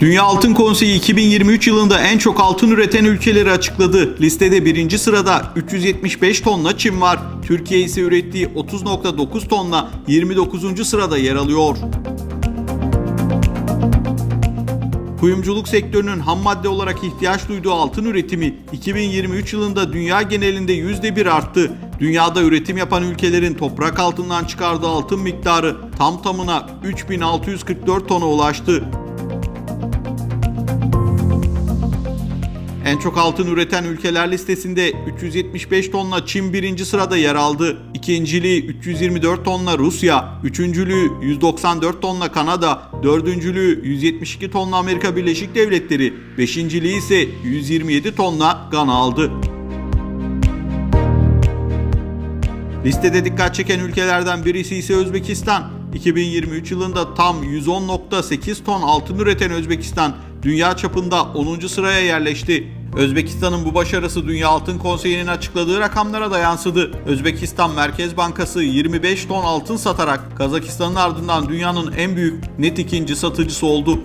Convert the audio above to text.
Dünya Altın Konseyi 2023 yılında en çok altın üreten ülkeleri açıkladı. Listede birinci sırada 375 tonla Çin var. Türkiye ise ürettiği 30.9 tonla 29. sırada yer alıyor. Kuyumculuk sektörünün ham madde olarak ihtiyaç duyduğu altın üretimi 2023 yılında dünya genelinde %1 arttı. Dünyada üretim yapan ülkelerin toprak altından çıkardığı altın miktarı tam tamına 3644 tona ulaştı. En çok altın üreten ülkeler listesinde 375 tonla Çin birinci sırada yer aldı. İkinciliği 324 tonla Rusya, üçüncülüğü 194 tonla Kanada, dördüncülüğü 172 tonla Amerika Birleşik Devletleri, beşinciliği ise 127 tonla Gana aldı. Listede dikkat çeken ülkelerden birisi ise Özbekistan. 2023 yılında tam 110.8 ton altın üreten Özbekistan dünya çapında 10. sıraya yerleşti. Özbekistan'ın bu başarısı Dünya Altın Konseyi'nin açıkladığı rakamlara da yansıdı. Özbekistan Merkez Bankası 25 ton altın satarak Kazakistan'ın ardından dünyanın en büyük net ikinci satıcısı oldu.